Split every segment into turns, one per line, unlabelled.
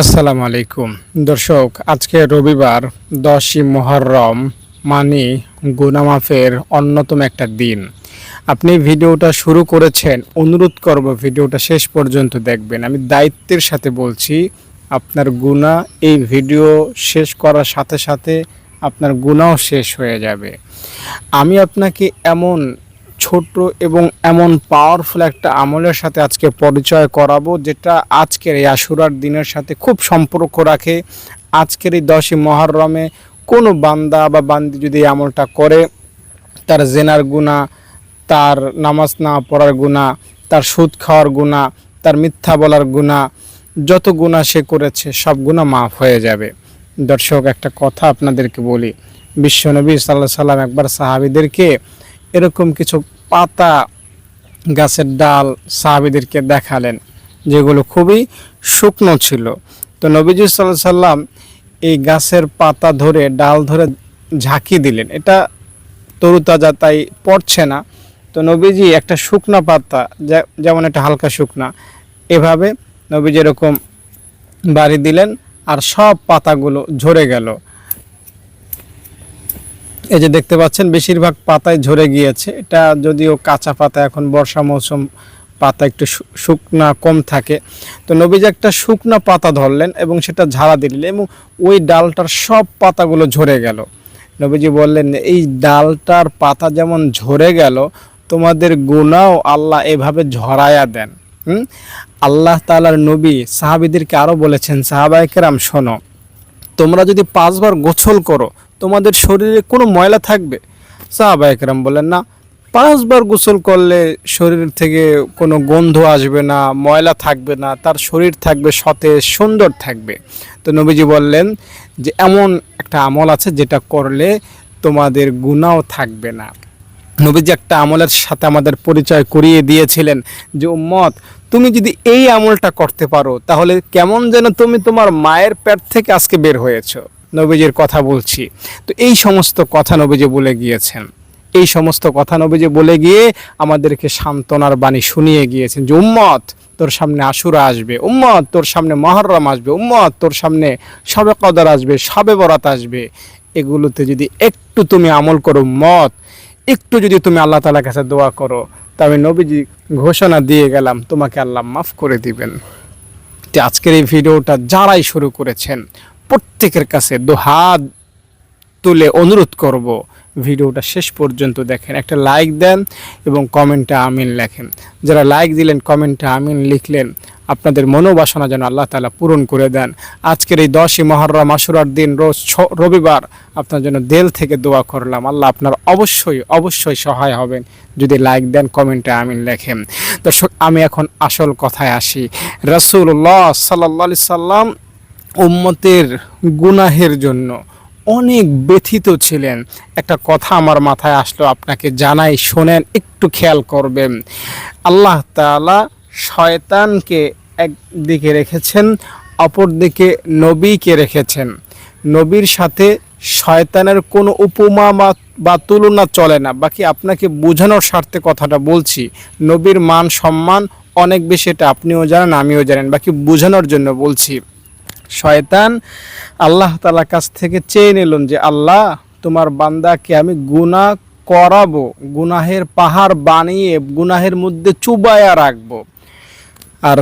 আসসালামু আলাইকুম। দর্শক, আজকে রবিবার, দশই মহরম মানে গুনামাফের অন্যতম একটা দিন। আপনি ভিডিওটা শুরু করেছেন, অনুরোধ করব ভিডিওটা শেষ পর্যন্ত দেখবেন। আমি দায়িত্বের সাথে বলছি, আপনার গুণা এই ভিডিও শেষ করার সাথে সাথে আপনার গুণাও শেষ হয়ে যাবে। আমি আপনাকে এমন ছোট এবং এমন পাওয়ারফুল একটা আমলের সাথে আজকে পরিচয় করাবো, যেটা আজকের এই আশুরার দিনের সাথে খুব সম্পর্ক রাখে। আজকের এই দশই মহরমে কোনো বান্দা বা বান্দি যদি এই আমলটা করে, তার জেনার গুণা তার নামাজ না পড়ার গুণা তার সুদ খাওয়ার গুণা তার মিথ্যা বলার গুণা যত গুণা সে করেছে, সব গুণা মাফ হয়ে যাবে। দর্শক, একটা কথা আপনাদেরকে বলি। বিশ্বনবী সাল্লাহ সাল্লাম একবার সাহাবিদেরকে এরকম কিছু পাতা গাছের ডাল সাহাবিদেরকে দেখালেন, যেগুলো খুবই শুকনো ছিল। তো নবীজি সাল্লাহ সাল্লাম এই গাছের পাতা ধরে, ডাল ধরে ঝাঁকি দিলেন। এটা তরুতাজা তাই পড়ছে না। তো নবীজি একটা শুকনা পাতা যেমন একটা হালকা শুকনা, এভাবে নবীজি এরকম বাড়ি দিলেন আর সব পাতাগুলো ঝরে গেল। এই যে দেখতে পাচ্ছেন, বেশিরভাগ পাতায় ঝরে গিয়েছে। এটা যদিও কাঁচা পাতা, এখন বর্ষা মৌসুম, পাতা একটু শুকনা, কম থাকে। তো নবীজি একটা শুকনা পাতা ধরলেন এবং সেটা ঝাড়া দিলেন এবং ওই ডালটার সব পাতাগুলো ঝরে গেল। নবীজি বললেন, এই ডালটার পাতা যেমন ঝরে গেল, তোমাদের গুণাও আল্লাহ এভাবে ঝরায়া দেন। হুম? আল্লাহ তালার নবী সাহাবিদেরকে আরও বলেছেন সাহাবাইকেরাম শোনো, তোমরা যদি পাঁচবার গোসল করো তোমাদের শরীরে কোনো ময়লা থাকবে? সাহাবা একরাম বলেন, না, পাঁচবার গোসল করলে শরীর থেকে কোনো গন্ধ আসবে না, ময়লা থাকবে না, তার শরীর থাকবে সতেজ, সুন্দর থাকবে। তো নবীজি বললেন যে, এমন একটা আমল আছে যেটা করলে তোমাদের গুণাও থাকবে না। নবীজি একটা আমলের সাথে আমাদের পরিচয় করিয়ে দিয়েছিলেন যে, উম্মত, তুমি যদি এই আমলটা করতে পারো, তাহলে কেমন যেন তুমি তোমার মায়ের পেট থেকে আজকে বের হয়েছো? নবীজির কথা বলছি। তো এই সমস্ত কথা নবীজি বলে গিয়েছেন। এই সমস্ত কথা নবীজি বলে গিয়ে আমাদেরকে সান্ত্বনার বাণী শুনিয়ে গিয়েছেন যে, উম্মত, তোর সামনে আশুরা আসবে। উম্মত, তোর সামনে মহরম আসবে। উম্মত, তোর সামনে সবে কদর আসবে, সবে বরাত আসবে। এগুলোতে যদি একটু তুমি আমল করো মত একটু যদি তুমি আল্লাহ তালার কাছে দোয়া করো, তবে নবীজি ঘোষণা দিয়ে গেলাম, তোমাকে আল্লাহ মাফ করে দিবেন। আজকের এই ভিডিওটা যারাই শুরু করেছেন প্রত্যেকের কাছে দু হাত তুলে অনুরোধ করব। ভিডিওটা শেষ পর্যন্ত দেখেন। একটা লাইক দেন এবং কমেন্টে আমিন লেখেন। যারা লাইক দিলেন কমেন্টে আমিন লিখলেন, আপনাদের মনোবাসনা যেন আল্লাহ তালা পূরণ করে দেন। আজকের এই দশই মহরম আশুরার দিন, রোজ রবিবার আপনার জন্য দেল থেকে দোয়া করলাম। আল্লাহ আপনার অবশ্যই অবশ্যই সহায় হবেন। যদি লাইক দেন কমেন্টে আমিন লেখেন। দর্শক, আমি এখন আসল কথায় আসি। রসুল্লাহ সাল্লা সাল্লাম উম্মতের গুনাহের জন্য অনেক ব্যথিত ছিলেন। একটা কথা আমার মাথায় আসলো, আপনাকে জানাই, শোনেন, একটু খেয়াল করবেন। আল্লাহ তালা শয়তানকে একদিকে রেখেছেন, অপরদিকে নবীকে রেখেছেন। নবীর সাথে শয়তানের কোনো উপমা বা- বা তুলনা চলে না। বাকি আপনাকে বোঝানোর স্বার্থে কথাটা বলছি, নবীর মান সম্মান অনেক বেশি, এটা আপনিও জানেন, আমিও জানেন। বাকি বোঝানোর জন্য বলছি। শয়তান আল্লাহ তালার কাছ থেকে চেয়ে নিলেন যে, আল্লাহ, তোমার বান্দাকে আমি গুণা করাবো, গুনাহের পাহাড় বানিয়ে গুনাহের মধ্যে চুবায়া রাখব। আর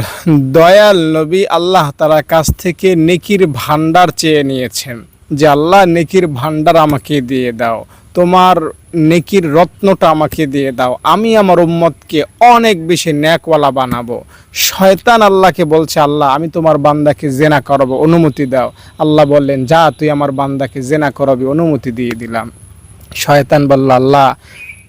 দয়াল নবী আল্লাহ তালার কাছ থেকে নেকির ভান্ডার চেয়ে নিয়েছেন যে, আল্লাহ, নেকির ভান্ডার আমাকে দিয়ে দাও। তোমার নেকির রত্নটা আমাকে দিয়ে দাও। আমি আমার উম্মতকে অনেক বেশি ন্যাকওয়ালা বানাবো। শয়তান আল্লাহকে বলছে, আল্লাহ, আমি তোমার বান্দাকে জেনা করাবো, অনুমতি দাও। আল্লাহ বললেন, যা, তুই আমার বান্দাকে জেনা করাবি, অনুমতি দিয়ে দিলাম। শয়তান বলল, আল্লাহ,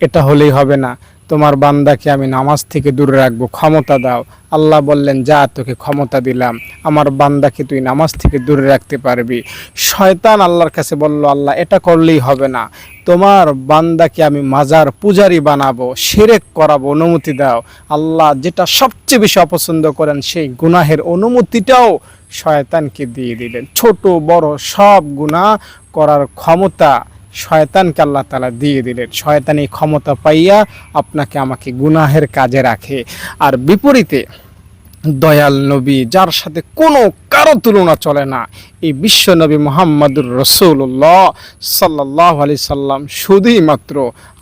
এটা হলেই হবে না। তোমার বান্দাকে আমি নামাজ থেকে দূরে রাখব, ক্ষমতা দাও। আল্লাহ বললেন, যা, তোকে ক্ষমতা দিলাম। আমার বান্দাকে তুই নামাজ থেকে দূরে রাখতে পারবি। শয়তান আল্লাহর কাছে বলল, আল্লাহ, এটা করলেই হবে না। তোমার বান্দাকে আমি মাজার পূজারি বানাবো, সেরেক করাবো, অনুমতি দাও। আল্লাহ যেটা সবচেয়ে বেশি অপছন্দ করেন, সেই গুনাহের অনুমতিটাও শয়তানকে দিয়ে দিলেন। ছোট, বড় সব গুনাহ করার ক্ষমতা শয়তানকে আল্লাহ তালা দিয়ে দিলেন। শয়তান এই ক্ষমতা পাইয়া আপনাকে আমাকে গুনাহের কাজে রাখে। আর বিপরীতে দয়াল নবী, যার সাথে কোনো কারও তুলনা চলে না। এই বিশ্ব নবী মোহাম্মদুর রসুল্লাহ সাল্লাহ আলি সাল্লাম শুধুই মাত্র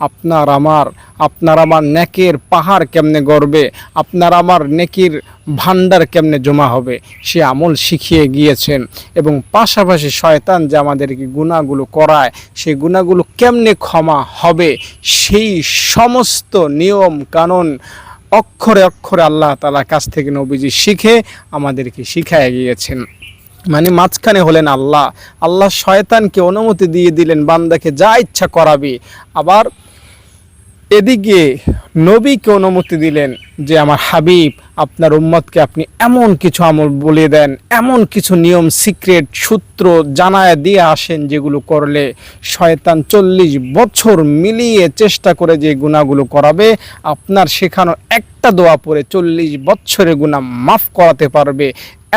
আপনার আমার আপনার আমার নেকের পাহাড় কেমনে গড়বে, আপনার আমার নেকির ভান্ডার কেমনে জমা হবে, সে আমল শিখিয়ে গিয়েছেন এবং পাশাপাশি শয়তান যে আমাদেরকে গুণাগুলো করায়, সেই গুণাগুলো কেমনে ক্ষমা হবে, সেই সমস্ত নিয়ম কানুন অক্ষরে অক্ষরে আল্লাহ তালার কাছ থেকে নবীজি শিখে আমাদেরকে শিখায় গিয়েছেন। মানে মাঝখানে হলেন আল্লাহ। আল্লাহ শয়তানকে অনুমতি দিয়ে দিলেন, বান্দাকে যা ইচ্ছা করাবে। আবার এদিকে নবীকে অনুমতি দিলেন যে, আমার হাবিব আপনার উম্মতকে আপনি এমন কিছু আমল বলে দেন, এমন কিছু নিয়ম, সিক্রেট, সূত্র জানায় দিয়ে আসেন যেগুলো করলে শয়তান চল্লিশ বছর মিলিয়ে চেষ্টা করে যে গুণাগুলো করাবে, আপনার শেখানো একটা দোয়া পরে চল্লিশ বছরের গুণা মাফ করাতে পারবে।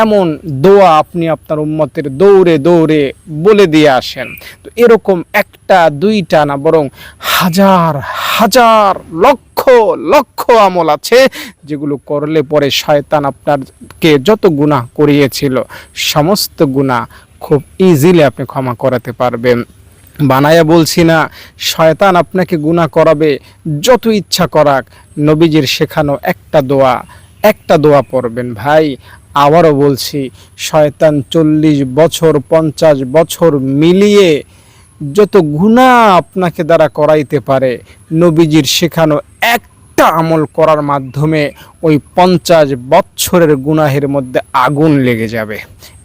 এমন দোয়া আপনি আপনার উম্মতের দৌড়ে দৌড়ে বলে দিয়ে আসেন। তো এরকম একটা, দুইটা না, বরং হাজার হাজার লক্ষ লক্ষ লক্ষ আমল আছে যেগুলো করলে পরে শয়তান আপনারকে যত গুনাহ করিয়েছিল, সমস্ত গুনাহ খুব ইজিলি আপনি ক্ষমা করাতে পারবেন। বানায়া বলছি না, শয়তান আপনাকে গুনাহ করাবে, যত ইচ্ছা করাক, নবীজির শেখানো একটা দোয়া একটা দোয়া পড়বেন ভাই। আবারও বলছি, শয়তান চল্লিশ বছর, পঞ্চাশ বছর মিলিয়ে যত গুণা আপনাকে দ্বারা করাইতে পারে, নবীজির শেখানো একটা আমল করার মাধ্যমে ওই পঞ্চাশ বছরের গুনাহের মধ্যে আগুন লেগে যাবে।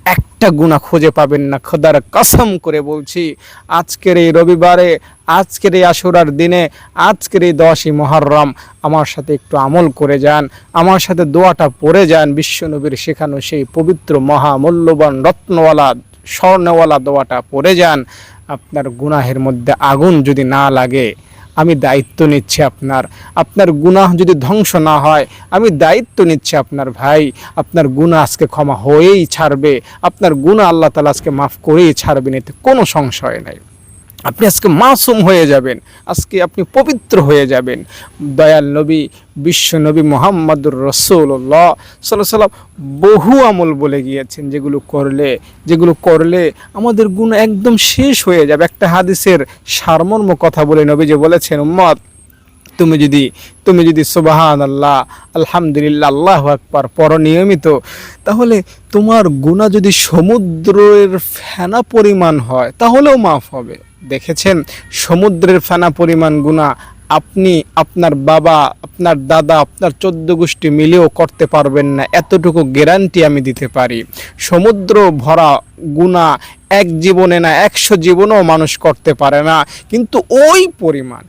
একটা গুণা খুঁজে পাবেন না, খোদার কসম করে বলছি, আজকের এই রবিবারে, আজকের এই আশুরার দিনে, আজকের এই দশই মহরম, আমার সাথে একটু আমল করে যান, আমার সাথে দোয়াটা পড়ে যান, বিশ্বনবীর শেখানো সেই পবিত্র, মহামূল্যবান রত্নওয়ালা স্বর্ণওয়ালা দোয়াটা পড়ে যান, আপনার গুনাহের মধ্যে আগুন যদি না লাগে, আমি দায়িত্ব নিচ্ছি আপনার। আপনার গুনাহ যদি ধ্বংস না হয়, আমি দায়িত্ব নিচ্ছি আপনার ভাই। আপনার গুণা আজকে ক্ষমা হয়েই ছাড়বে। আপনার গুণা আল্লাহ তালা আজকে মাফ করেই ছাড়বেন, এতে কোনো সংশয় নাই। আপনি আজকে মাসুম হয়ে যাবেন, আজকে আপনি পবিত্র হয়ে যাবেন। দয়াল নবী, বিশ্ব নবী মোহাম্মদুর রসৌল্লাহ সাল্লাহ সাল্লাম বহু আমল বলে গিয়েছেন, যেগুলো করলে যেগুলো করলে আমাদের গুণ একদম শেষ হয়ে যাবে। একটা হাদিসের সারমর্ম কথা বলে নবী যে বলেছেন, উম্মত তুমি যদি তুমি যদি সুবাহান আল্লাহ আলহামদুলিল্লাহ, আল্লাহ আকবার পর নিয়মিত, তাহলে তোমার গুণা যদি সমুদ্রের ফেনা পরিমাণ হয়, তাহলেও মাফ হবে। দেখেছেন? সমুদ্রের ফেনা পরিমাণ গুণা আপনি আপনার বাবা, আপনার দাদা, আপনার চোদ্দ গোষ্ঠী মিলেও করতে পারবেন না। এতটুকু গ্যারান্টি আমি দিতে পারি। সমুদ্র ভরা গুণা এক জীবনে না, একশো জীবনেও মানুষ করতে পারে না। কিন্তু ওই পরিমাণ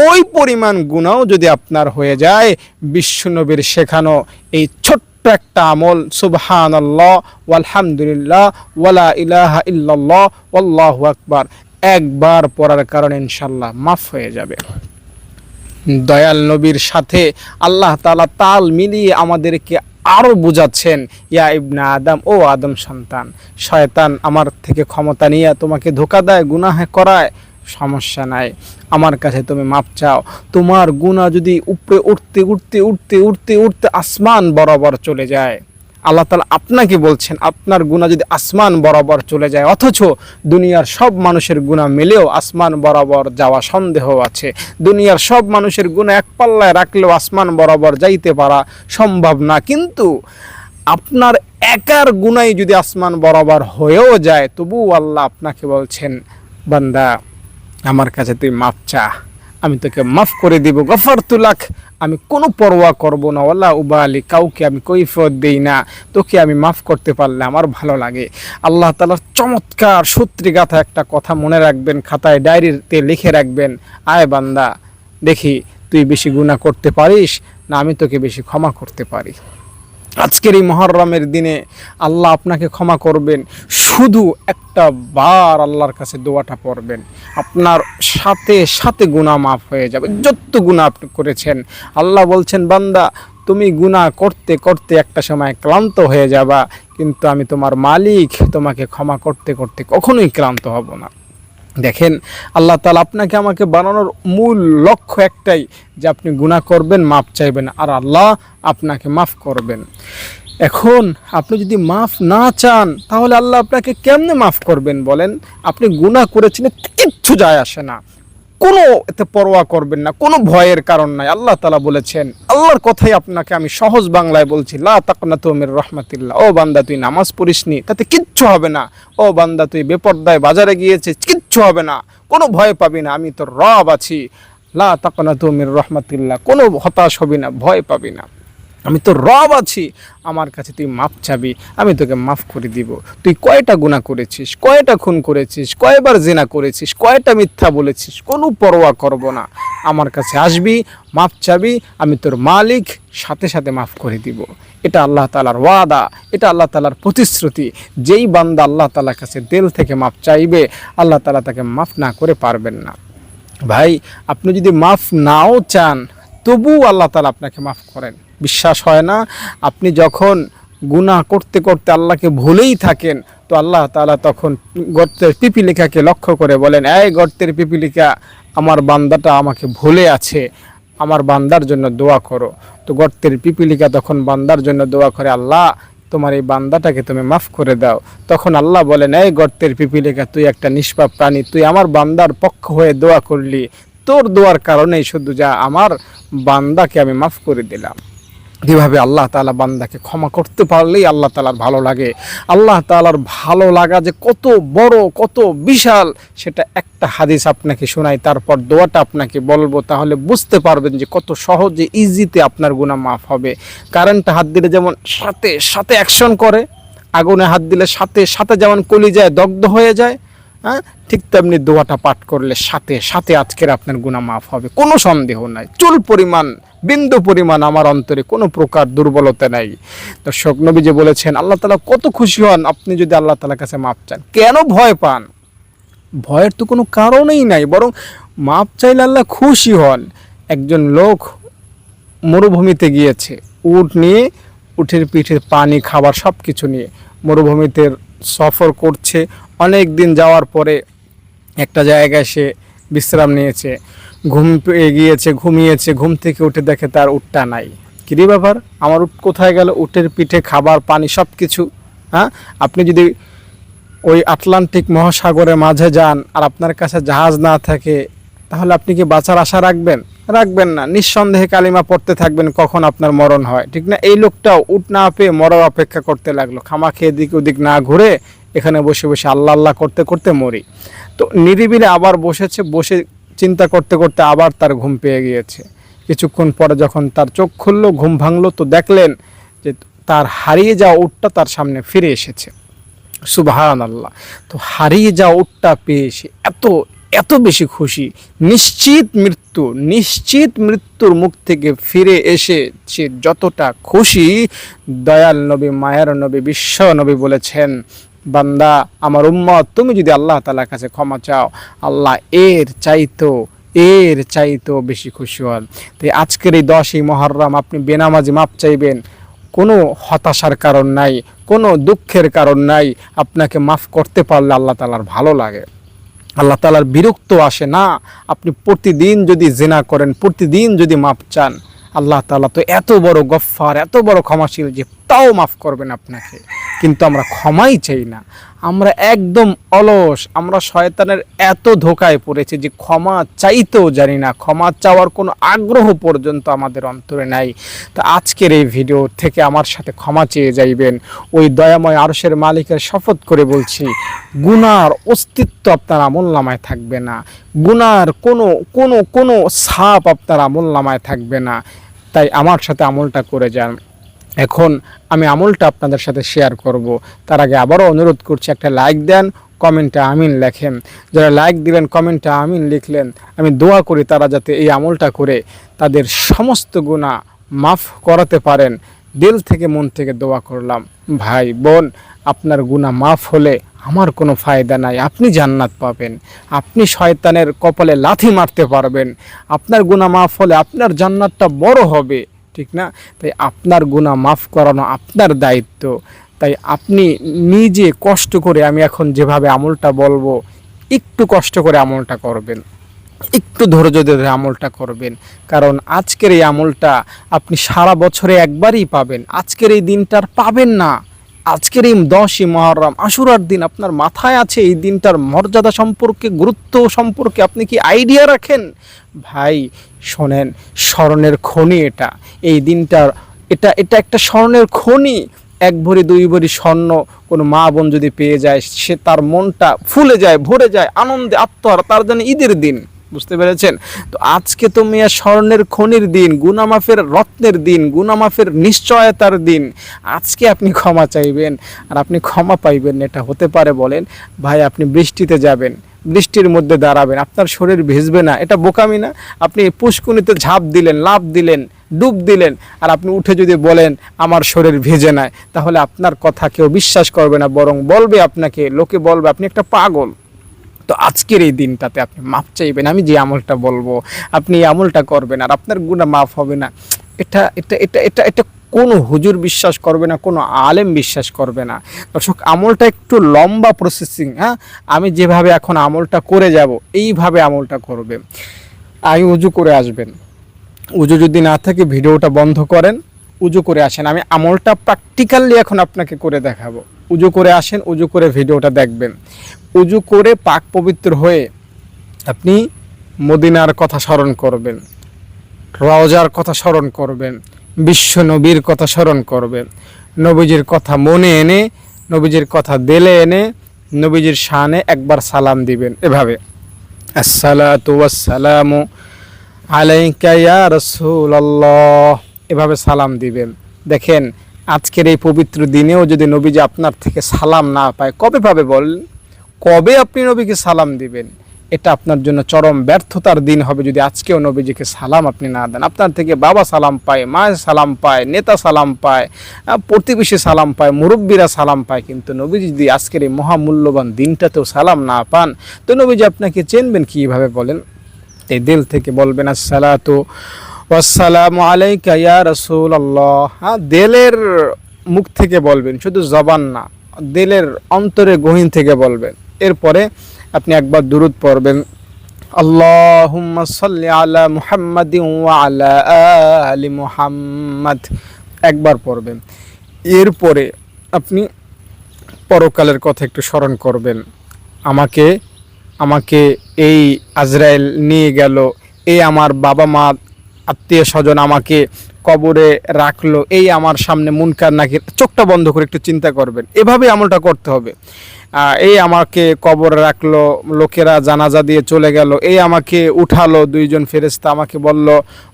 ওই পরিমাণ গুণাও যদি আপনার হয়ে যায় বিশ্বনবীর শেখানো এই ছোট্ট একটা আমল সুবহান আল্লাহ আলহামদুলিল্লাহ ওয়ালা ইলাহা ইল্লাল্লাহ আল্লাহু আকবার, একবার পড়ার কারণে ইনশাল্লাহ মাফ হয়ে যাবে। দয়াল নবীর সাথে আল্লাহ তালা তাল মিলিয়ে আমাদেরকে আরও বুঝাচ্ছেন, ইয়া ইবনা আদম, ও আদম সন্তান, শয়তান আমার থেকে ক্ষমতা নিয়ে তোমাকে ধোকা দেয়, গুনাহে করায় সমস্যা নাই। আমার কাছে তুমি মাপ চাও। তোমার গুণা যদি উপরে উঠতে উঠতে উঠতে উঠতে উঠতে আসমান বরাবর চলে যায়। আল্লাহ তালা আপনাকে বলছেন, আপনার গুণা যদি আসমান বরাবর চলে যায়, অথচ দুনিয়ার সব মানুষের গুণা মিলেও আসমান বরাবর যাওয়া সন্দেহ আছে। দুনিয়ার সব মানুষের গুণা এক পাল্লায় রাখলেও আসমান বরাবর যাইতে পারা সম্ভব না। কিন্তু আপনার একার গুণাই যদি আসমান বরাবর হয়েও যায় তবু আল্লাহ আপনাকে বলছেন, বান্দা আমার কাছে তুই মাফ চা। আমি তোকে মাফ করে দিব, গফর তুলাক আমি কোনো পরোয়া করব না ওল্লা উবালি, কাউকে আমি কৈফত দেই না। তোকে আমি মাফ করতে পারলে আমার ভালো লাগে। আল্লাহ তালার চমৎকার সূত্রী গাথা একটা কথা মনে রাখবেন, খাতায় ডায়েরিতে লিখে রাখবেন। আয় বান্দা, দেখি তুই বেশি গুণা করতে পারিস না আমি তোকে বেশি ক্ষমা করতে পারি। আজকের এই মহরমের দিনে আল্লাহ আপনাকে ক্ষমা করবেন, শুধু একটা বার আল্লাহর কাছে দোয়াটা পড়বেন। আপনার সাথে সাথে গুণা মাফ হয়ে যাবে। যত গুণা আপনি করেছেন, আল্লাহ বলছেন, বান্দা, তুমি গুণা করতে করতে একটা সময় ক্লান্ত হয়ে যাবা, কিন্তু আমি তোমার মালিক, তোমাকে ক্ষমা করতে করতে কখনোই ক্লান্ত হব না। দেখেন, আল্লাহ তালা আপনাকে আমাকে বানানোর মূল লক্ষ্য একটাই, যে আপনি গুণা করবেন, মাফ চাইবেন, আর আল্লাহ আপনাকে মাফ করবেন। এখন আপনি যদি মাফ না চান, তাহলে আল্লাহ আপনাকে কেমনে মাফ করবেন বলেন? আপনি গুণা করেছেন কিচ্ছু যায় আসে না। কোনো এতে পরোয়া করবেন না, কোনো ভয়ের কারণ নাই। আল্লাহ তালা বলেছেন, আল্লাহর কথাই আপনাকে আমি সহজ বাংলায় বলছি, লা তাকনা তোমের রহমাতিল্লাহ। ও বান্দা, তুই নামাজ পড়িসনি তাতে কিচ্ছু হবে না। ও বান্দা, তুই বেপর্দায় বাজারে গিয়েছে কিচ্ছু হবে না। কোনো ভয় পাবি না, আমি তোর রব আছি। লা তাকনা তোমের রহমাতিল্লাহ, কোনো হতাশ হবি না, ভয় পাবি না। আমি তো রব আছি। আমার কাছে তুই মাপ চাবি, আমি তোকে মাফ করে দিব। তুই কয়টা গুণা করেছিস, কয়টা খুন করেছিস, কয়বার জেনা করেছিস, কয়টা মিথ্যা বলেছিস, কোনো পরোয়া করব না। আমার কাছে আসবি, মাপ চাবি, আমি তোর মালিক, সাথে সাথে মাফ করে দিব। এটা আল্লাহ তালার ওয়াদা, এটা আল্লাহ তালার প্রতিশ্রুতি। যেই বান্দা আল্লাহ তালার কাছে দিল থেকে মাপ চাইবে, আল্লাহ তালা তাকে মাফ না করে পারবেন না। ভাই, আপনি যদি মাফ নাও চান তবু আল্লাহ তালা আপনাকে মাফ করেন। বিশ্বাস হয় না, আপনি যখন গুনাহ করতে করতে আল্লাহকে ভুলেই থাকেন, তো আল্লাহ তালা তখন গর্তের পিপিলিকাকে লক্ষ্য করে বলেন, এই গর্তের পিপিলিকা, আমার বান্দাটা আমাকে ভুলে আছে, আমার বান্দার জন্য দোয়া করো। তো গর্তের পিপিলিকা তখন বান্দার জন্য দোয়া করে, আল্লাহ, তোমার এই বান্দাটাকে তুমি মাফ করে দাও। তখন আল্লাহ বলেন, এই গর্তের পিপিলিকা, তুই একটা নিষ্পাপ প্রাণী, তুই আমার বান্দার পক্ষ হয়ে দোয়া করলি তোর দোয়ার কারণেই শুধু যা আমার বান্দাকে আমি মাফ করে দিলাম। যেভাবে আল্লাহ তালা বান্দাকে ক্ষমা করতে পারলেই আল্লাহ তালার ভালো লাগে। আল্লাহ তালার ভালো লাগা যে কত বড়, কত বিশাল, সেটা একটা হাদিস আপনাকে শোনাই, তারপর দোয়াটা আপনাকে বলব, তাহলে বুঝতে পারবেন যে কত সহজে ইজিতে আপনার গুণা মাফ হবে। কারেন্টটা হাত দিলে যেমন সাথে সাথে অ্যাকশন করে, আগুনে হাত দিলে সাথে সাথে যেমন কলি যায় দগ্ধ হয়ে যায় হ্যাঁ? ঠিক তেমনি দোয়াটা পাঠ করলে সাথে সাথে আজকের আপনার গুণা মাফ হবে। কোনো সন্দেহ নাই। চুল পরিমাণ, বিন্দু পরিমাণ আমার অন্তরে কোনো প্রকার দুর্বলতা নাই। দর্শক নবী যে বলেছেন, আল্লাহ তালা কত খুশি হন আপনি যদি আল্লাহ তালার কাছে মাপ চান। কেন ভয় পান? ভয়ের তো কোনো কারণেই নাই, বরং মাপ চাইলে আল্লাহ খুশি হন। একজন লোক মরুভূমিতে গিয়েছে, উট নিয়ে, উঠের পিঠে পানি, খাবার সব কিছু নিয়ে। মরুভূমিতে সফর করছে অনেক দিন যাওয়ার পরে একটা জায়গায় সে বিশ্রাম নিয়েছে। ঘুম পেয়ে গিয়েছে, ঘুমিয়েছে, ঘুম থেকে উঠে দেখে তার উটটা নাই। কিরে ব্যাপার? আমার উট কোথায় গেল? উটের পিঠে খাবার, পানি সব কিছু হ্যাঁ? আপনি যদি ওই আটলান্টিক মহাসাগরের মাঝে যান আর আপনার কাছে জাহাজ না থাকে, তাহলে আপনি কি বাঁচার আশা রাখবেন? রাখবেন না। নিঃসন্দেহে কালিমা পড়তে থাকবেন কখন আপনার মরণ হয়, ঠিক না? এই লোকটাও উঠ না পেয়ে মরার অপেক্ষা করতে লাগল। খামা খেয়ে দিক ওদিক না ঘুরে এখানে বসে বসে আল্লাহ আল্লাহ করতে করতে মরি। তো নিরিবিলে আবার বসেছে, বসে চিন্তা করতে করতে আবার তার ঘুম পেয়ে গিয়েছে। কিছুক্ষণ পরে যখন তার চোখ খুললো, ঘুম ভাঙলো, তো দেখলেন যে তার হারিয়ে যাওয়া উটটা তার সামনে ফিরে এসেছে। সুবাহান আল্লাহ তো হারিয়ে যাওয়া উটটা পেয়ে সে এত এত বেশি খুশি। নিশ্চিত মৃত্যু, নিশ্চিত মৃত্যুর মুখ থেকে ফিরে এসে সে যতটা খুশি, দয়াল নবী, মায়ের নবী, বিশ্ব নবী বলেছেন বান্দা, আমার উম্মত, তুমি যদি আল্লাহ তালার কাছে ক্ষমা চাও, আল্লাহ এর চাইতো এর চাইতো বেশি খুশি হন। তাই আজকের এই দশই মহরম আপনি বেনামাজি মাপ চাইবেন। কোনো হতাশার কারণ নাই, কোনো দুঃখের কারণ নাই, আপনাকে মাফ করতে পারলে আল্লাহ তালার ভালো লাগে। আল্লাহ তালার বিরক্ত আসে না, আপনি প্রতিদিন যদি জেনা করেন, প্রতিদিন যদি মাপ চান আল্লাহ তালা তো এত বড় গফ্ফার, এত বড় ক্ষমাশীল যে তাও মাফ করবেন আপনাকে। কিন্তু আমরা ক্ষমাই চাই না। আমরা একদম অলস, আমরা শয়তানের এত ধোকায় পড়েছি যে ক্ষমা চাইতেও জানি না। ক্ষমা চাওয়ার কোনো আগ্রহ পর্যন্ত আমাদের অন্তরে নাই। তো আজকের এই ভিডিও থেকে আমার সাথে ক্ষমা চেয়ে যাইবেন। ওই দয়াময় আরসের মালিকের শপথ করে বলছি, গুনার অস্তিত্ব আপনার আমল নামায় থাকবে না। গুনার কোনো কোনো কোনো ছাপ আপনার আমল নামায় থাকবে না। তাই আমার সাথে আমলটা করে যান। এখন আমি আমলটা আপনাদের সাথে শেয়ার করব। তার আগে আবারও অনুরোধ করছি, একটা লাইক দেন কমেন্টে আমিন লেখেন। যারা লাইক দিলেন কমেন্টে আমিন লিখলেন, আমি দোয়া করি তারা যাতে এই আমলটা করে তাদের সমস্ত গুণা মাফ করাতে পারেন। দিল থেকে মন থেকে দোয়া করলাম। ভাই, বোন, আপনার গুণা মাফ হলে আমার কোনো ফায়দা নাই, আপনি জান্নাত পাবেন। আপনি শয়তানের কপালে লাথি মারতে পারবেন। আপনার গুণা মাফ হলে আপনার জান্নাতটা বড় হবে। ঠিক না? তাই আপনার গুণা মাফ করানো আপনার দায়িত্ব। তাই আপনি নিজে কষ্ট করে আমি এখন যেভাবে আমলটা বলব, একটু কষ্ট করে আমলটা করবেন। একটু ধৈর্য ধরে আমলটা করবেন। কারণ আজকের এই আমলটা আপনি সারা বছরে একবারই পাবেন। আজকের এই দিনটার পাবেন না। আজকের এই দশই মহরম, আশুরার দিন আপনার মাথায় আছে এই দিনটার মর্যাদা সম্পর্কে, গুরুত্ব সম্পর্কে আপনি কি আইডিয়া রাখেন? ভাই, শোনেন স্মরণের খনি এটা। এই দিনটার, এটা এটা একটা স্বর্ণের খনি। এক ভরি, দুই ভরি স্বর্ণ কোনো মা বোন যদি পেয়ে যায়, সে তার মনটা ফুলে যায়, ভরে যায়, আনন্দে আত্মহারা, তার জন্য ঈদের দিন। বুঝতে পেরেছেন? তো আজকে তো মিয়া স্বর্ণের খনির দিন, গুনামাফের রত্নের দিন, গুনামাফের নিশ্চয়তার দিন। আজকে আপনি ক্ষমা চাইবেন আর আপনি ক্ষমা পাইবেন, এটা হতে পারে বলেন, ভাই আপনি বৃষ্টিতে যাবেন, বৃষ্টির মধ্যে দাঁড়াবেন, আপনার শরীর ভিজবে না, এটা বোকামি না। আপনি পুষ্কুনিতে ঝাঁপ দিলেন লাভ দিলেন, ডুব দিলেন, আর আপনি উঠে যদি বলেন, আমার শরীর ভিজে নেয় তাহলে আপনার কথা কেউ বিশ্বাস করবে না, বরং বলবে আপনাকে, লোকে বলবে, আপনি একটা পাগল। তো আজকের এই দিনটাতে আপনি মাপ চাইবেন, আমি যে আমলটা বলব, আপনি এই আমলটা করবেন আর আপনার গুণা মাফ হবে না। এটা এটা এটা এটা এটা কোনো হুজুর বিশ্বাস করবে না, কোনো আলেম বিশ্বাস করবে না। দর্শক, আমলটা একটু লম্বা প্রসেসিং হ্যাঁ? আমি যেভাবে এখন আমলটা করে যাব, এইভাবে আমলটা করবে। আমি উজু করে আসবেন। উজু যদি না থাকে, ভিডিওটা বন্ধ করেন। উজু করে আসেন। আমি আমলটা প্র্যাকটিক্যালি এখন আপনাকে করে দেখাবো। উজু করে আসেন, উজু করে ভিডিওটা দেখবেন। উজু করে পাক পবিত্র হয়ে আপনি মদিনার কথা স্মরণ করবেন। রওজার কথা স্মরণ করবেন। বিশ্ব নবীর কথা স্মরণ করবেন। নবীজির কথা মনে এনে, নবীজির কথা দেলে এনে, নবীজির শানে একবার সালাম দিবেন। এভাবে। আসসালাতু ওয়াসসালামু আলাইকা ইয়া রাসূলুল্লাহ। এভাবে সালাম দিবেন। দেখেন, আজকের এই পবিত্র দিনেও যদি নবীজি আপনার থেকে সালাম না পায়, কবে পাবে বলেন? কবে আপনি নবীকে সালাম দিবেন? এটা আপনার জন্য চরম ব্যর্থতার দিন হবে যদি আজকেও নবীজিকে সালাম আপনি না দেন। আপনার থেকে বাবা সালাম পায়, মা সালাম পায়, নেতা সালাম পায় প্রতিবেশী সালাম পায়, মুরব্বীরা সালাম পায়, কিন্তু নবীজি যদি আজকের এই মহামূল্যবান দিনটাতেও সালাম না পান, তো নবীজি আপনাকে চেনবেন কীভাবে বলেন? এই দিল থেকে বলবেন, আসসালাতু ওয়াসসালামু আলাইকা ইয়া রাসূলুল্লাহ। হ্যাঁ দিলের মুখ থেকে বলবেন, শুধু জবান না, দিলের অন্তরে গহীন থেকে বলবেন। এরপরে আপনি একবার দুরুদ পড়বেন, আল্লাহুম্মা সাল্লি আলা মুহাম্মাদিন ওয়া আলা আলি মুহাম্মাদ। একবার পড়বেন। এরপরে আপনি পরকালের কথা একটু স্মরণ করবেন, আমাকে আমাকে এই আজরাইল নিয়ে গেল এই আমার বাবা মা আত্মীয় স্বজন আমাকে কবরে রাখল। এই আমার সামনে মুনকার নাকি চোখটা বন্ধ করে একটু চিন্তা করবেন। এভাবে আমলটা করতে হবে। এই আমাকে কবর রাখল, লোকেরা জানাজা দিয়ে চলে গেল। এই আমাকে উঠালো, দুইজন ফেরেস্তা আমাকে বলল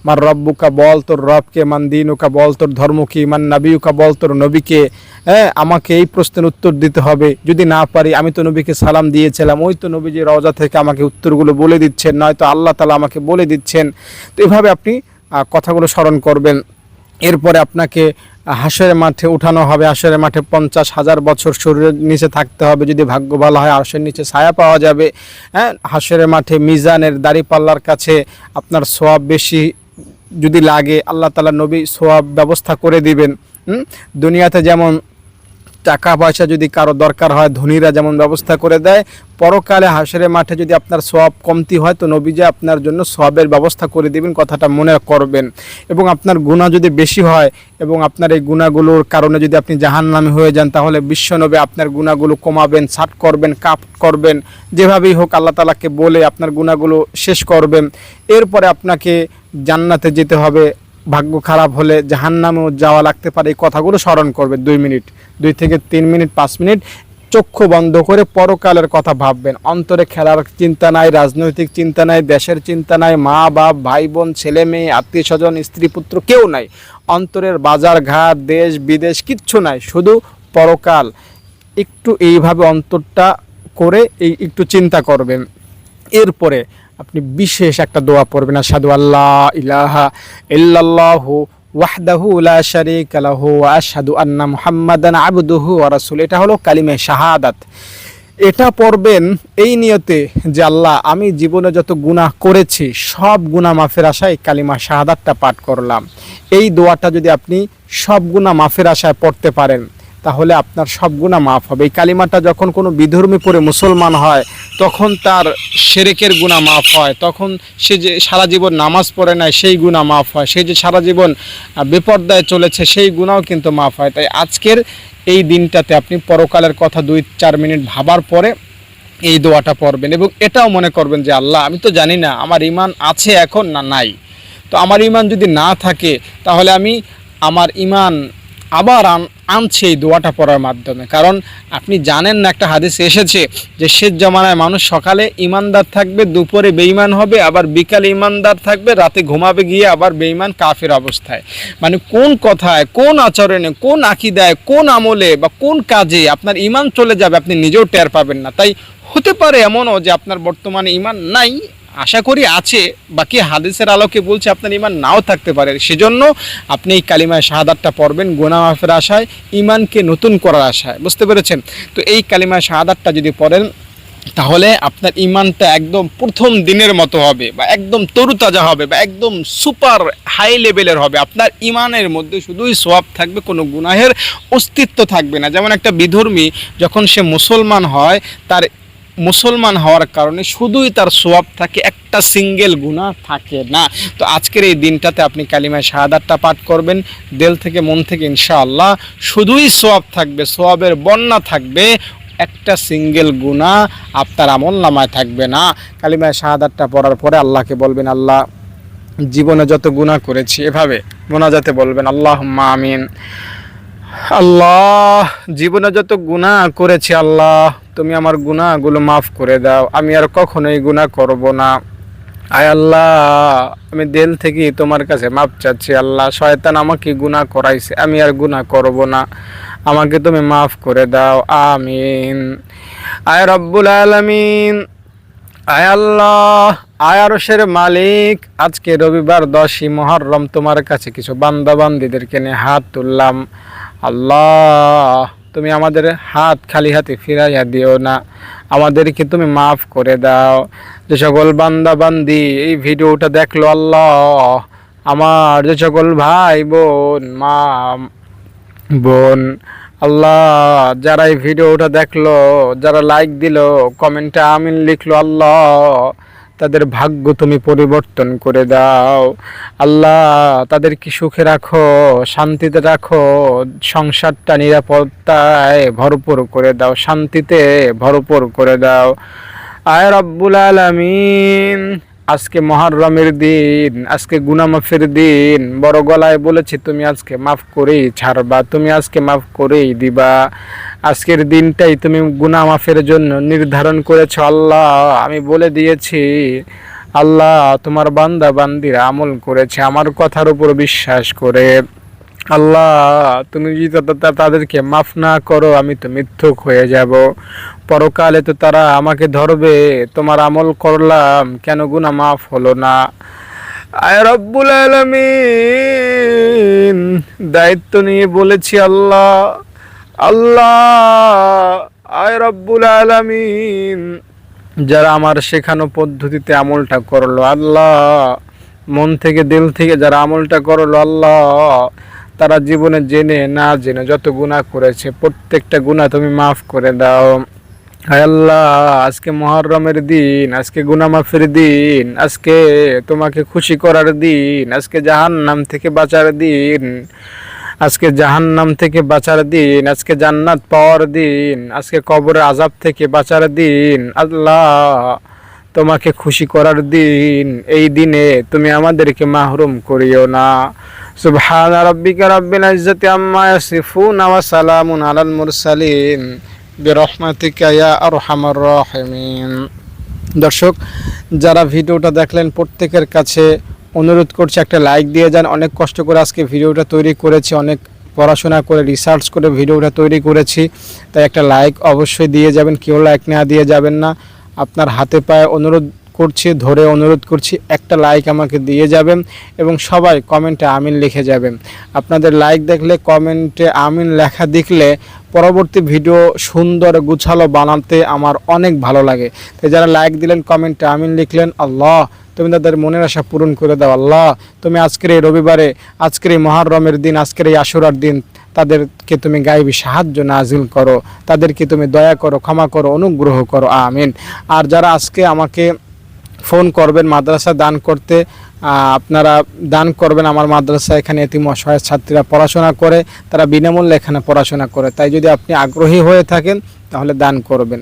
মার রব্বুকা বল তোর রবকে, মান দিনুকা বল তোর ধর্ম কি মান নাবিউকা বল তোর নবীকে। হ্যাঁ আমাকে এই প্রশ্নের উত্তর দিতে হবে। যদি না পারি, আমি তো নবীকে সালাম দিয়েছিলাম। ওই তো নবীজি রওজা থেকে আমাকে উত্তরগুলো বলে দিচ্ছেন, নয়তো আল্লাহ তালা আমাকে বলে দিচ্ছেন। তো এভাবে আপনি কথাগুলো স্মরণ করবেন। এরপরে আপনাকে হাঁসের মাঠে উঠানো হবে। হাঁসের মাঠে পঞ্চাশ হাজার বছর শরীরের নিচে থাকতে হবে। যদি ভাগ্য ভালো হয়, হাসের নিচে ছায়া পাওয়া যাবে। হ্যাঁ হাঁসের মাঠে মিজানের দাড়িপাল্লার কাছে আপনার সোয়াব বেশি যদি লাগে, আল্লাহ তালা নবী সোয়াব ব্যবস্থা করে দিবেন? দুনিয়াতে যেমন টাকা পয়সা যদি কারও দরকার হয়, ধনীরা যেমন ব্যবস্থা করে দেয়, পরকালে হাসরে মাঠে যদি আপনার সব কমতি হয়, তো নবীজে আপনার জন্য সবের ব্যবস্থা করে দিবেন, কথাটা মনে করবেন। এবং আপনার গুণা যদি বেশি হয় এবং আপনার এই গুণাগুলোর কারণে যদি আপনি জাহান্নামে হয়ে যান, তাহলে বিশ্বনবে আপনার গুণাগুলো কমাবেন ছাট করবেন কাপ করবেন, যেভাবেই হোক আল্লাহ তালাকে বলে আপনার গুণাগুলো শেষ করবেন। এরপরে আপনাকে জান্নাতে যেতে হবে। ভাগ্য খারাপ হলে জাহান্নামেও যাওয়া লাগতে পারে, এই কথাগুলো স্মরণ করবে দুই মিনিট, দুই থেকে তিন মিনিট, পাঁচ মিনিট। চক্ষু বন্ধ করে পরকালের কথা ভাববেন। অন্তরে খেলার চিন্তা নাই, রাজনৈতিক চিন্তা নাই, দেশের চিন্তা নাই, মা বাপ, ভাই বোন, ছেলে মেয়ে, আত্মীয় স্বজন, স্ত্রী পুত্র কেউ নাই। অন্তরের বাজার ঘাট, দেশ, বিদেশ কিচ্ছু নাই, শুধু পরকাল। একটু এইভাবে অন্তরটা করে এই একটু চিন্তা করবেন। এরপরে আপনি বিশেষ একটা দোয়া পড়বেন, আশহাদু আল্লাহ ইলাহা ইল্লাল্লাহু ওয়াহদাহু লা শারীকা লাহু ওয়া আশহাদু আন্না মুহাম্মাদান আবদুহু ওয়া রাসূলুহু। এটা হলো কালিমে শাহাদাত। এটা পড়বেন এই নিয়তে যে আল্লাহ, আমি জীবনে যত গুনাহ করেছি, সব গুনাহ মাফের আশায় কালিমা শাহাদাতটা পাঠ করলাম। এই দোয়াটা যদি আপনি সব গুনাহ মাফের আশায় পড়তে পারেন তাহলে আপনার সব গুণা মাফ হবে। এই কালিমাটা যখন কোনো বিধর্মী পরে মুসলমান হয়, তখন তার সেরেকের গুণা মাফ হয়। তখন সে যে সারা জীবন নামাজ পড়ে নাই, সেই গুণা মাফ হয়। সে যে সারা জীবন বেপর্দায় চলেছে, সেই গুণাও কিন্তু মাফ হয়। তাই আজকের এই দিনটাতে আপনি পরকালের কথা দুই, চার মিনিট ভাবার পরে এই দোয়াটা পড়বেন এবং এটাও মনে করবেন যে, আল্লাহ, আমি তো জানি না আমার ইমান আছে এখন না নাই। তো আমার ইমান যদি না থাকে, তাহলে আমি আমার ইমান আবার আন, আনছে এই দোয়াটা পড়ার মাধ্যমে। কারণ আপনি জানেন না, একটা হাদিস এসেছে যে, শেষ জমানায় মানুষ সকালে ইমানদার থাকবে, দুপুরে বেঈমান হবে, আবার বিকালে ইমানদার থাকবে, রাতে ঘুমাবে গিয়ে আবার বেঈমান কাফের অবস্থায়। মানে কোন কথায়, কোন আচরণে, কোন আকিদায়, কোন আমলে বা কোন কাজে আপনার ইমান চলে যাবে, আপনি নিজেও টের পাবেন না। তাই হতে পারে এমনও যে, আপনার বর্তমানে ইমান নাই আশা করি আছে, বাকি হাদিসের আলোকে বলছে আপনার ইমান নাও থাকতে পারে। সেজন্য আপনি এই কালিমায় শাহাদাতটা পড়বেন, গোনা মাফের আশায় ইমানকে নতুন করার আশায়। বুঝতে পেরেছেন? তো এই কালিমায় শাহাদাতটা যদি পড়েন, তাহলে আপনার ইমানটা একদম প্রথম দিনের মতো হবে, বা একদম তরুতাজা হবে, বা একদম সুপার হাই লেভেলের হবে। আপনার ইমানের মধ্যে শুধুই সোয়াব থাকবে, কোনো গুনাহের অস্তিত্ব থাকবে না। যেমন একটা বিধর্মী, যখন সে মুসলমান হয়, তার মুসলমান হওয়ার কারণে শুধুই তার সোয়াব থাকে, একটা সিঙ্গেল গুণা থাকে না। তো আজকের এই দিনটাতে আপনি কালিমায় শাহাদাতটা পাঠ করবেন, দেল থেকে মন থেকে ইনশাআল্লাহ শুধুই সোয়াব থাকবে, সোয়াবের বন্যা থাকবে, একটা সিঙ্গেল গুণা আপনার আমল নামায় থাকবে না। কালিমায় শাহাদাতটা পড়ার পরে আল্লাহকে বলবেন, আল্লাহ, জীবনে যত গুণা করেছি, এভাবে মোনাজাতে বলবেন আল্লাহ আমিন। আল্লাহ, জীবনে যত গুণা করেছি আল্লাহ, তুমি আমার গুণাগুলো মাফ করে দাও। আমি আর কখনোই গুণা করব না। আয় আল্লাহ, আমি দিল থেকে তোমার কাছে মাপ চাচ্ছি আল্লাহ। শয়তান আমাকে গুণা করাইছে, আমি আর গুণা করব না। আমাকে তুমি মাফ করে দাও, আমিন। আয় রব্বুল আলামিন। আয় আল্লাহ, আয় আরশের মালিক। আজকে রবিবার দশই মহরম, তোমার কাছে কিছু বান্দা বান্দিদেরকে নিয়ে হাত তুললাম। আল্লাহ, তুমি আমাদের হাত খালি হাতে ফিরাইয়া দিও না। আমাদেরকে তুমি মাফ করে দাও। যে সকল বান্দা বান্দি এই ভিডিওটা দেখল আল্লাহ, আমার যে সকল ভাই বোন মা বোন আল্লাহ, যারা এই ভিডিওটা দেখল, যারা লাইক দিল কমেন্টে আমিন লিখলো আল্লাহ। তাদের ভাগ্য তুমি পরিবর্তন করে দাও। আল্লাহ, তাদেরকে সুখে রাখো, শান্তিতে রাখো, সংসারটা নিরাপত্তায় ভরপুর করে দাও, শান্তিতে ভরপুর করে দাও। আয় রব্বুল আলামিন। আজকে মহারমের দিন, আজকে গুনামাফের দিন। বড় গলায় বলেছি, তুমি আজকে মাফ করেই ছাড়বা, তুমি আজকে মাফ করেই দিবা। আজকের দিনটাই তুমি গুনামাফের জন্য নির্ধারণ করেছ আল্লাহ। আমি বলে দিয়েছি, আল্লাহ তোমার বান্দা বান্দিরা আমল করেছে, আমার কথার উপর বিশ্বাস করে। আল্লাহ, তুমি যদি তাদেরকে মাফ না করো, আমি তো মিথ্যুক হয়ে যাব। পরকালে তো তারা আমাকে ধরবে, তোমার আমল করলাম, কেন গুনা মাফ হলো না? আয় রব্বুল আলামিন, দায়িত্ব নিয়ে বলেছি আল্লাহ। আল্লাহ, আয় রব্বুল আলামিন, যারা আমার শেখানো পদ্ধতিতে আমলটা করল, আল্লাহ। মন থেকে, দিল থেকে যারা আমলটা করল, আল্লাহ। তারা জীবনে জেনে, না জেনে যত গুনাহ করেছে, প্রত্যেকটা গুনাহ তুমি মাফ করে দাও। হায় আল্লাহ, আজকে মহরমের দিন, আজকে গুনাহ মাফের দিন, আজকে তোমাকে খুশি করার দিন, আজকে জাহান্নাম থেকে বাঁচার দিন, আজকে জাহান্নাম থেকে বাঁচার দিন, আজকে জান্নাত পাওয়ার দিন, আজকে কবরের আজাব থেকে বাঁচার দিন। আল্লাহ তোমাকে খুশি করার দিন, এই দিনে তুমি আমাদেরকে মাহরুম করিও না। সুবহান রাব্বিকা রাব্বিল ইজ্জাতি আম্মা ইয়াসিফুন ওয়া সালামুন আলাল মুরসালিন। বিরহমাতিকা ইয়া আরহামার রাহিমিন। দর্শক, যারা ভিডিওটা দেখলেন, প্রত্যেকের কাছে অনুরোধ করছি একটা লাইক দিয়ে যান। অনেক কষ্ট করে আজকে ভিডিওটা তৈরি করেছি, অনেক পড়াশোনা করে রিসার্চ করে ভিডিওটা তৈরি করেছি। তাই একটা লাইক অবশ্যই দিয়ে যাবেন, কেউ লাইক না দিয়ে যাবেন না। আপনার হাতে পায়ে অনুরোধ করছি, ধরে অনুরোধ করছি, একটা লাইক আমাকে দিয়ে যাবেন এবং সবাই কমেন্টে আমিন লিখে যাবেন। আপনাদের লাইক দেখলে কমেন্টে আমিন লেখা দেখলে পরবর্তী ভিডিও সুন্দর, গুছালো বানাতে আমার অনেক ভালো লাগে। তাই যারা লাইক দিলেন কমেন্টে আমিন লিখলেন, আল্লাহ, তুমি তাদের মনের আশা পূরণ করে দাও, আল্লাহ, তুমি আজকের এই রবিবারে, আজকের এই মহারমের দিন, আজকের এই আশুরার দিন তাদেরকে তুমি গাইবি সাহায্য নাজিল করো, তাদেরকে তুমি দয়া করো, ক্ষমা করো, অনুগ্রহ করো, আমিন। আর যারা আজকে আমাকে ফোন করবেন মাদ্রাসা দান করতে আপনারা দান করবেন আমার মাদ্রাসা, এখানে এতিম অসহায় ছাত্রীরা পড়াশোনা করে, তারা বিনামূল্যে এখানে পড়াশোনা করে। তাই যদি আপনি আগ্রহী হয়ে থাকেন, তাহলে দান করবেন।